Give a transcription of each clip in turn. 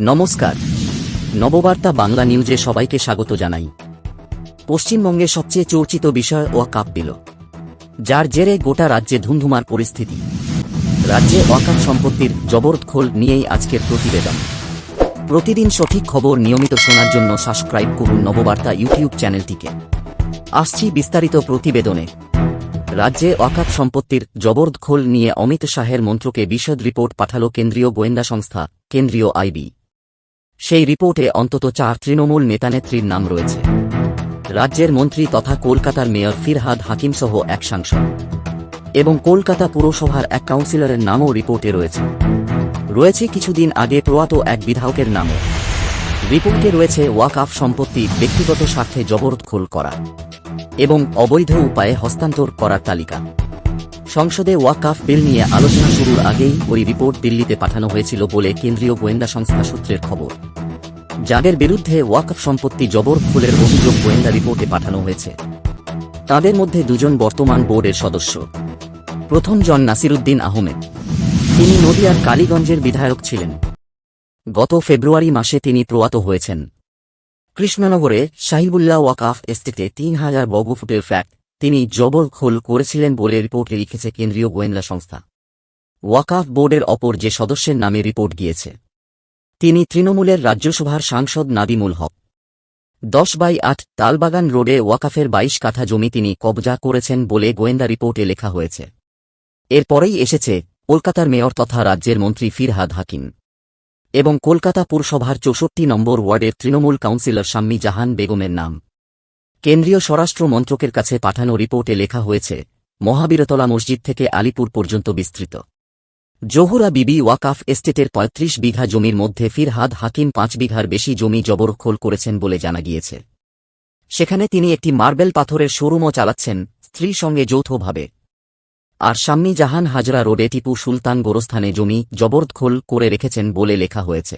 নমস্কার। নববার্তা বাংলা নিউজে সবাইকে স্বাগত জানাই। পশ্চিমবঙ্গে সবচেয়ে চর্চিত বিষয় ওয়াকাপ বিল যার জেরে গোটা রাজ্যে ধুমধুমার পরিস্থিতি। রাজ্যে ওয়াকাপ সম্পত্তির জবরদখোল নিয়েই আজকের প্রতিবেদন। প্রতিদিন সঠিক খবর নিয়মিত শোনার জন্য সাবস্ক্রাইব করুন নববার্তা ইউটিউব চ্যানেলটিকে। আসছি বিস্তারিত প্রতিবেদনে। রাজ্যে ওয়াকাপ সম্পত্তির জবরদখোল নিয়ে অমিত শাহের মন্ত্রকে বিশদ রিপোর্ট পাঠাল কেন্দ্রীয় গোয়েন্দা সংস্থা, কেন্দ্রীয় আইবি। সেই রিপোর্টে অন্তত চার তৃণমূল নেতানেত্রীর নাম রয়েছে। রাজ্যের মন্ত্রী তথা কলকাতার মেয়র ফিরহাদ হাকিম সহ এক সাংসদ। এবং কলকাতা পুরসভার এক কাউন্সিলরের নামও রিপোর্টে রয়েছে। রয়েছে কিছুদিন আগে প্রয়াত এক বিধায়কের নামও। রিপোর্টে রয়েছে ওয়াকআফ সম্পত্তি, ব্যক্তিগত স্বার্থে জবরদখোল করা এবং অবৈধ উপায়ে হস্তান্তর করার তালিকা। সংসদে ওয়াকাফ বিল নিয়ে আলোচনা শুরুর আগেই ওই রিপোর্ট দিল্লিতে পাঠানো হয়েছিল বলে কেন্দ্রীয় গোয়েন্দা সংস্থা সূত্রের খবর। যাদের বিরুদ্ধে ওয়াকফ সম্পত্তি জবরদখলের অভিযোগ গোয়েন্দা রিপোর্টে পাঠানো হয়েছে। তাদের মধ্যে দুজন বর্তমান বোর্ডের সদস্য। প্রথম জন নাসিরুদ্দিন আহমেদ। তিনি নদিয়ার কালীগঞ্জের বিধায়ক ছিলেন। গত ফেব্রুয়ারি মাসে তিনি প্রয়াত হয়েছেন। কৃষ্ণনগরে শাহিবুল্লাহ ওয়াকাফ এস্টেটে তিন হাজার বর্গফুটের ফ্ল্যাট তিনি জবরদখল করেছিলেন বলে রিপোর্টে লিখেছে কেন্দ্রীয় গোয়েন্দা সংস্থা। ওয়াকাফ বোর্ডের অপর যে সদস্যের নামে রিপোর্ট গিয়েছে, তিনি তৃণমূলের রাজ্যসভার সাংসদ নাদিমুল হক। দশ বাই আট তালবাগান রোডে ওয়াকাফের বাইশ কাঠা জমি তিনি কবজা করেছেন বলে গোয়েন্দা রিপোর্টে লেখা হয়েছে। এরপরেই এসেছে কলকাতার মেয়র তথা রাজ্যের মন্ত্রী ফিরহাদ হাকিম এবং কলকাতা পুরসভার চৌষট্টি নম্বর ওয়ার্ডের তৃণমূল কাউন্সিলর শাম্মী জাহান বেগমের নাম। কেন্দ্রীয় স্বরাষ্ট্র মন্ত্রকের কাছে পাঠানো রিপোর্টে লেখা হয়েছে, মহাবীরতলা মসজিদ থেকে আলিপুর পর্যন্ত বিস্তৃত। জহুরা বিবি ওয়াকাফ এস্টেটের ৩৫ বিঘা জমির মধ্যে ফিরহাদ হাকিম পাঁচ বিঘার বেশি জমি জবরদখল করেছেন বলে জানা গিয়েছে। সেখানে তিনি একটি মার্বেল পাথরের শোরুমও চালাচ্ছেন স্ত্রী সঙ্গে যৌথভাবে। আর শাম্মী জাহান হাজরা রোডে টিপু সুলতান গোরস্থানে জমি জবরদখোল করে রেখেছেন বলে লেখা হয়েছে।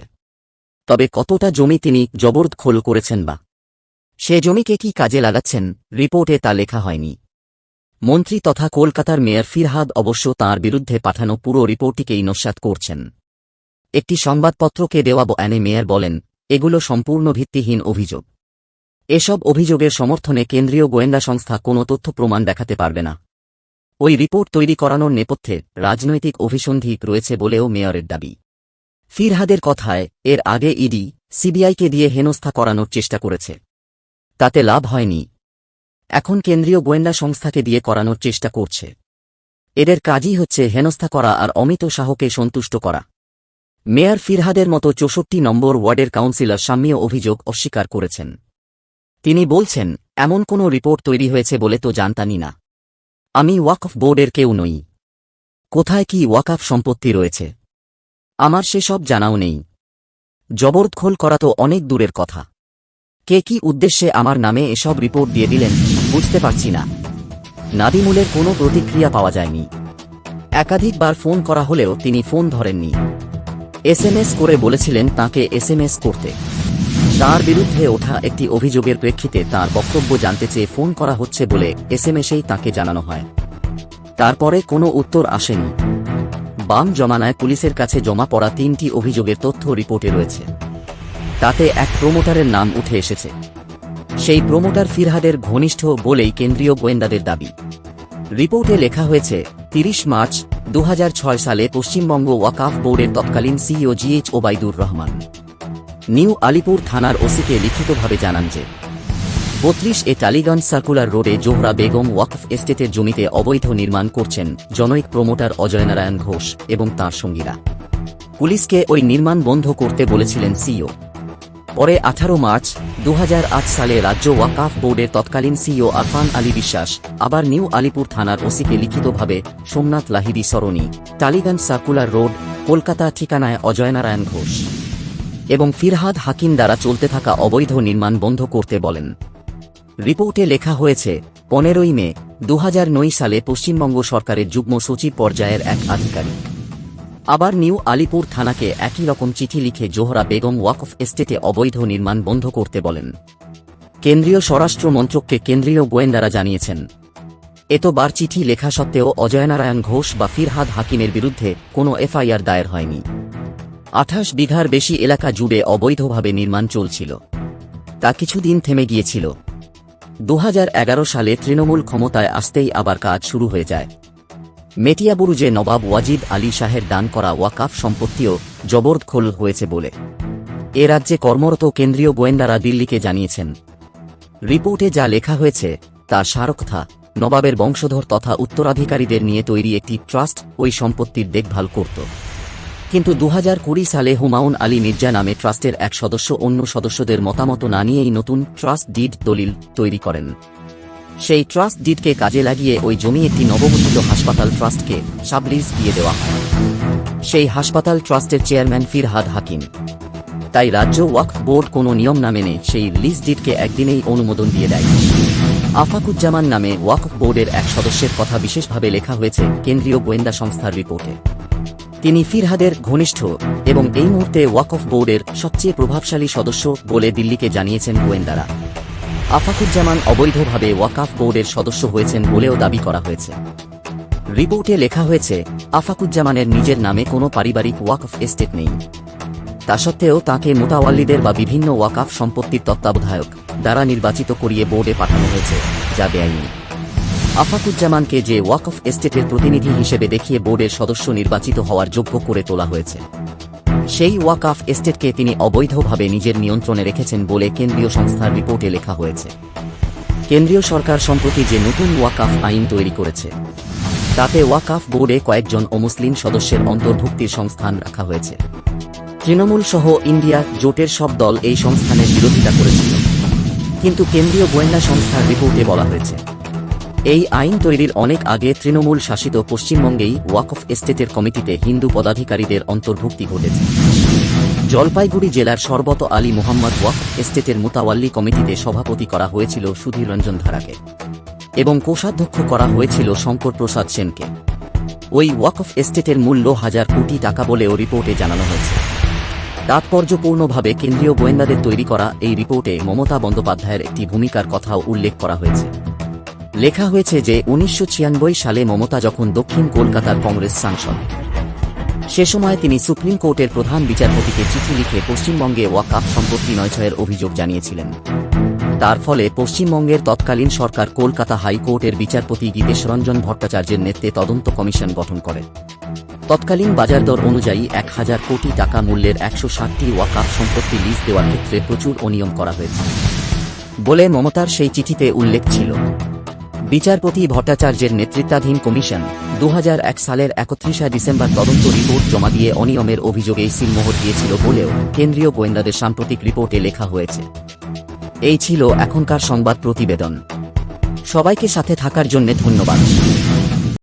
তবে কতটা জমি তিনি জবরদখোল করেছেন বা সে জমিকে কি কাজে লাগাচ্ছেন? রিপোর্টে তা লেখা হয়নি। মন্ত্রী তথা কলকাতার মেয়র ফিরহাদ অবশ্য তাঁর বিরুদ্ধে পাঠানো পুরো রিপোর্টটিকেই নস্যাৎ করছেন। একটি সংবাদপত্রকে দেওয়া বয়ানে মেয়র বলেন, এগুলো সম্পূর্ণ ভিত্তিহীন অভিযোগ। এসব অভিযোগের সমর্থনে কেন্দ্রীয় গোয়েন্দা সংস্থা কোনো তথ্য প্রমাণ দেখাতে পারবে না। ওই রিপোর্ট তৈরি করানোর নেপথ্যে রাজনৈতিক অভিসন্ধি রয়েছে বলেও মেয়রের দাবি। ফিরহাদের কথায়, এর আগে ইডি, সিবিআইকে দিয়ে হেনস্থা করানোর চেষ্টা করেছে। তাতে লাভ হয়নি। এখন কেন্দ্রীয় গোয়েন্দা সংস্থাকে দিয়ে করানোর চেষ্টা করছে। এদের কাজই হচ্ছে হেনস্থা করা আর অমিত শাহকে সন্তুষ্ট করা। মেয়র ফিরহাদের মতো চৌষট্টি নম্বর ওয়ার্ডের কাউন্সিলর সাম্যীয় অভিযোগ অস্বীকার করেছেন। তিনি বলছেন, এমন কোনো রিপোর্ট তৈরি হয়েছে বলে তো জানতানি না। আমি ওয়াকফ বোর্ডের কেউ নই। কোথায় কি ওয়াকাফ সম্পত্তি রয়েছে? আমার সেসব জানাও নেই। জবরদখোল করা তো অনেক দূরের কথা। কে কি উদ্দেশ্যে আমার নামে এসব রিপোর্ট দিয়ে দিলেন, বুঝতে পারছি না। নাদিমুলের কোনো প্রতিক্রিয়া পাওয়া যায়নি। একাধিকবার ফোন করা হলেও তিনি ফোন ধরেননি। এসএমএস করে বলেছিলেন তাকে এসএমএস করতে। তার বিরুদ্ধে ওঠা একটি অভিযোগের প্রেক্ষিতে তার বক্তব্য জানতে চেয়ে ফোন করা হচ্ছে বলে এসএমএসেই তাকে জানানো হয়। তারপরে কোনো উত্তর আসেনি। বাম জমানায় পুলিশের কাছে জমা পড়া তিনটি অভিযোগের তথ্য রিপোর্টে রয়েছে। তাতে এক প্রমোটারের নাম উঠে এসেছে। সেই প্রমোটার ফিরহাদের ঘনিষ্ঠ বলেই কেন্দ্রীয় গোয়েন্দাদের দাবি। রিপোর্টে লেখা হয়েছে, তিরিশ মার্চ দু হাজার ছয় সালে পশ্চিমবঙ্গ ওয়াকাফ বোর্ডের তৎকালীন CEO GH Obaidur Rahman. New Alipur থানার ওসিকে লিখিতভাবে জানান যে, বত্রিশ এ টালিগঞ্জ সার্কুলার রোডে জোহরা বেগম ওয়াকফ এস্টেটের জমিতে অবৈধ নির্মাণ করছেন জনৈক প্রমোটার অজয়নারায়ণ ঘোষ এবং তাঁর সঙ্গীরা। পুলিশকে ওই নির্মাণ বন্ধ করতে বলেছিলেন সিইও। পরে আঠারো মার্চ দু হাজার আট সালে রাজ্য ওয়াকাফ বোর্ডের তৎকালীন সিইও আরফান আলী বিশ্বাস, আবার নিউ আলিপুর থানার ওসিকে লিখিতভাবে সোমনাথ লাহিড়ী সরণি, টালিগঞ্জ সার্কুলার রোড, কলকাতা ঠিকানায় অজয়নারায়ণ ঘোষ এবং ফিরহাদ হাকিম দ্বারা চলতে থাকা অবৈধ নির্মাণ বন্ধ করতে বলেন। রিপোর্টে লেখা হয়েছে, পনেরোই মে দু সালে পশ্চিমবঙ্গ সরকারের যুগ্ম সচিব পর্যায়ের এক আধিকারিক। আবার নিউ আলিপুর থানাকে একই রকম চিঠি লিখে জোহরা বেগম ওয়াকফ এস্টেটে অবৈধ নির্মাণ বন্ধ করতে বলেন। কেন্দ্রীয় স্বরাষ্ট্র মন্ত্রককে কেন্দ্রীয় গোয়েন্দারা জানিয়েছেন। এতবার চিঠি লেখা সত্ত্বেও অজয়নারায়ণ ঘোষ বা ফিরহাদ হাকিমের বিরুদ্ধে কোনো এফআইআর দায়ের হয়নি। আঠাশ বিঘার বেশি এলাকা জুড়ে অবৈধভাবে নির্মাণ চলছিল। তা কিছুদিন থেমে গিয়েছিল। দু হাজার এগারো সালে তৃণমূল ক্ষমতায় আসতেই আবার কাজ শুরু হয়ে যায়। মেটিয়াবুরুজে নবাব ওয়াজিদ আলী শাহের দান করা ওয়াকাফ সম্পত্তিও জবরদখল হয়েছে বলে। এ রাজ্যে কর্মরত কেন্দ্রীয় গোয়েন্দারা দিল্লিকে জানিয়েছেন। রিপোর্টে যা লেখা হয়েছে, তা সারকথা নবাবের বংশধর তথা উত্তরাধিকারীদের নিয়ে তৈরি একটি ট্রাস্ট ওই সম্পত্তির দেখভাল করত। কিন্তু দু হাজার কুড়ি সালে হুমায়ুন আলী মির্জা নামে ট্রাস্টের এক সদস্য অন্য সদস্যদের মতামত না নিয়েই নতুন ট্রাস্ট ডিড দলিল তৈরি করেন। সেই ট্রাস্ট ডিডকে কাজে লাগিয়ে ওই জমি একটি নবগঠিত হাসপাতাল ট্রাস্টকে সাবলিজ দিয়ে দেওয়া হয়। সেই হাসপাতাল ট্রাস্টের চেয়ারম্যান ফিরহাদ হাকিম। তাই রাজ্য ওয়াকফ বোর্ড কোনো নিয়ম না মেনে সেই লিজ ডিডকে একদিনেই অনুমোদন দিয়ে দেয়। আফাকুজ্জামান নামে ওয়াকফ বোর্ডের এক সদস্যের কথা বিশেষভাবে লেখা হয়েছে কেন্দ্রীয় গোয়েন্দা সংস্থার রিপোর্টে। তিনি ফিরহাদের ঘনিষ্ঠ এবং এই মুহূর্তে ওয়াকফ বোর্ডের সবচেয়ে প্রভাবশালী সদস্য বলে দিল্লিকে জানিয়েছেন গোয়েন্দারা। আফাকুজ্জামান অবৈধভাবে ওয়াকাফ বোর্ডের সদস্য হয়েছেন বলেও দাবি করা হয়েছে। রিপোর্টে লেখা হয়েছে আফাকুজ্জামানের নিজের নামে কোনো পারিবারিক ওয়াকফ এস্টেট নেই। তা সত্ত্বেও তাঁকে মোতাওয়াল্লিদের বা বিভিন্ন ওয়াকাফ সম্পত্তির তত্ত্বাবধায়ক দ্বারা নির্বাচিত করিয়ে বোর্ডে পাঠানো হয়েছে, যা বেআইনি। আফাকুজ্জামানকে যে ওয়াকফ এস্টেটের প্রতিনিধি হিসেবে দেখিয়ে বোর্ডের সদস্য নির্বাচিত হওয়ার যোগ্য করে তোলা হয়েছে। সেই ওয়াকাফ এস্টেটকে তিনি অবৈধভাবে নিজের নিয়ন্ত্রণে রেখেছেন বলে কেন্দ্রীয় সংস্থার রিপোর্টে লেখা হয়েছে। কেন্দ্রীয় সরকার সম্প্রতি যে নতুন ওয়াকাফ আইন তৈরি করেছে, তাতে ওয়াকাফ বোর্ডে কয়েকজন অমুসলিম সদস্যের অন্তর্ভুক্তির সংস্থান রাখা হয়েছে। তৃণমূল সহ ইন্ডিয়া জোটের সব দল এই সংস্থানের বিরোধিতা করেছিল। কিন্তু কেন্দ্রীয় গোয়েন্দা সংস্থার রিপোর্টে বলা হয়েছে এই আইন তৈরির অনেক আগে তৃণমূল শাসিত পশ্চিমবঙ্গেই ওয়াকফ এস্টেটের কমিটিতে হিন্দু পদাধিকারীদের অন্তর্ভুক্তি ঘটেছে। জলপাইগুড়ি জেলার সর্বত আলী মোহাম্মদ ওয়াকফ এস্টেটের মোতাওয়াল্লি কমিটিতে সভাপতি করা হয়েছিল সুধীর রঞ্জন ধারাকে এবং কোষাধ্যক্ষ করা হয়েছিল শঙ্কর প্রসাদ সেনকে। ওই ওয়াকফ এস্টেটের মূল্য হাজার কোটি টাকা বলেও রিপোর্টে জানানো হয়েছে। তাৎপর্যপূর্ণভাবে কেন্দ্রীয় গোয়েন্দাদের তৈরি করা এই রিপোর্টে মমতা বন্দ্যোপাধ্যায়ের একটি ভূমিকার কথাও উল্লেখ করা হয়েছে। লেখা হয়েছে যে উনিশশো ছিয়ানব্বই সালে মমতা যখন দক্ষিণ কলকাতার কংগ্রেস সাংসদ। সে সময় তিনি সুপ্রিম কোর্টের প্রধান বিচারপতিকে চিঠি লিখে পশ্চিমবঙ্গে ওয়াকাফ সম্পত্তি নয়ছয়ের অভিযোগ জানিয়েছিলেন। তার ফলে পশ্চিমবঙ্গের তৎকালীন সরকার কলকাতা হাইকোর্টের বিচারপতি গীতেশ রঞ্জন ভট্টাচার্যের নেতৃত্বে তদন্ত কমিশন গঠন করে। তৎকালীন বাজার দর অনুযায়ী এক হাজার কোটি টাকা মূল্যের একশো ষাটটি ওয়াকাফ সম্পত্তি লিজ দেওয়ার ক্ষেত্রে প্রচুর অনিয়ম করা হয়েছে। বলে মমতার সেই চিঠিতে উল্লেখ ছিল। বিচারপতি ভট্টাচার্যের নেতৃত্বাধীন কমিশন দু হাজার এক সালের একত্রিশে ডিসেম্বর তদন্ত রিপোর্ট জমা দিয়ে অনিয়মের অভিযোগেই সিলমোহর দিয়েছিল বলেও কেন্দ্রীয় গোয়েন্দাদের সাম্প্রতিক রিপোর্টে লেখা হয়েছে। এই ছিল এখনকার সংবাদ প্রতিবেদন। সবাইকে সাথে থাকার জন্য ধন্যবাদ।